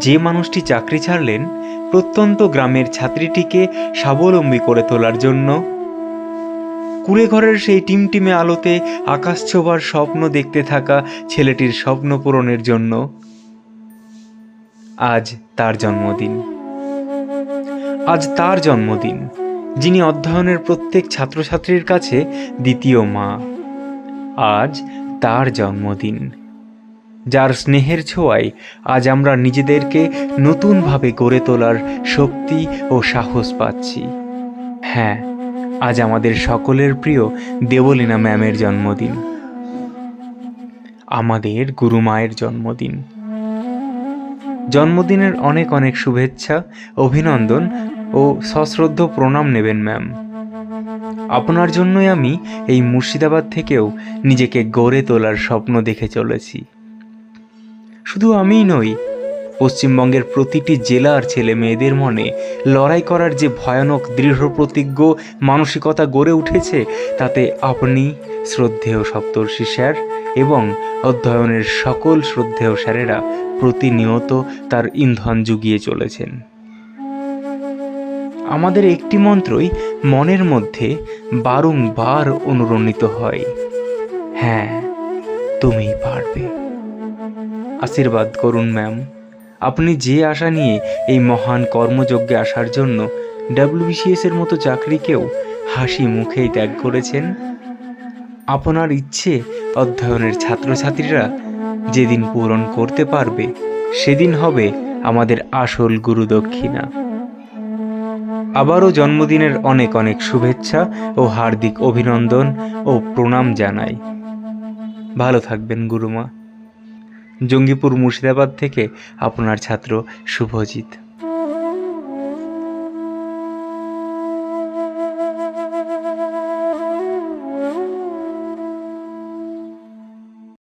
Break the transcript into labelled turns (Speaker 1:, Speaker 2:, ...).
Speaker 1: যে মানুষটি চাকরি ছাড়লেন, প্রত্যন্ত গ্রামের ছাত্রীটিকে স্বাবলম্বী করে তোলার জন্য। কুড়ে ঘরের সেই টিমটিমে আলোতে আকাশ ছোবার স্বপ্ন দেখতে থাকা ছেলেটির স্বপ্ন পূরণের জন্য আজ তার জন্মদিন। আজ তার জন্মদিন, যিনি অধ্যয়নের প্রত্যেক ছাত্রছাত্রীর কাছে দ্বিতীয় মা। আজ তার জন্মদিন। যার স্নেহের ছোঁয়ায় আজ আমরা নিজেদেরকে নতুনভাবে গড়ে তোলার শক্তি ও সাহস পাচ্ছি। হ্যাঁ আজ আমাদের সকলের প্রিয় দেবলীনা ম্যামের জন্মদিন। আমাদের গুরুমায়ের জন্মদিন। জন্মদিনের অনেক অনেক শুভেচ্ছা, অভিনন্দন ও সশ্রদ্ধ প্রণাম নেবেন ম্যাম। আপনার জন্যই আমি এই মুর্শিদাবাদ থেকেও নিজেকে গড়ে তোলার স্বপ্ন দেখে চলেছি। শুধু আমিই নই, পশ্চিমবঙ্গের প্রতিটি জেলার ছেলে মেয়েদের মনে লড়াই করার যে ভয়ানক দৃঢ় প্রতিজ্ঞ মানসিকতা গড়ে উঠেছে, তাতে আপনি শ্রদ্ধেয় সপ্তর্ষি স্যার এবং অধ্যয়নের সকল শ্রদ্ধেয় স্যারেরা প্রতিনিয়ত তার ইন্ধন জুগিয়ে চলেছেন। আমাদের একটি মন্ত্রই মনের মধ্যে বারংবার অনুরণিত হয় হ্যাঁ তুমিই পারবে। আশীর্বাদ করুন ম্যাম আপনি যে আশা নিয়ে এই মহান কর্মযজ্ঞে আসার জন্য ডাব্লিউবিসিএস এর মতো চাকরিকেও হাসি মুখেই ত্যাগ করেছেন, আপনার ইচ্ছে অধ্যয়নের ছাত্রছাত্রীরা যেদিন পূরণ করতে পারবে, সেদিন হবে আমাদের আসল গুরু দক্ষিণা। আবারও জন্মদিনের অনেক অনেক শুভেচ্ছা ও হার্দিক অভিনন্দন ও প্রণাম জানাই। ভালো থাকবেন, গুরুমা। জঙ্গিপুর মুর্শিদাবাদ থেকে আপনার ছাত্র শুভজিৎ।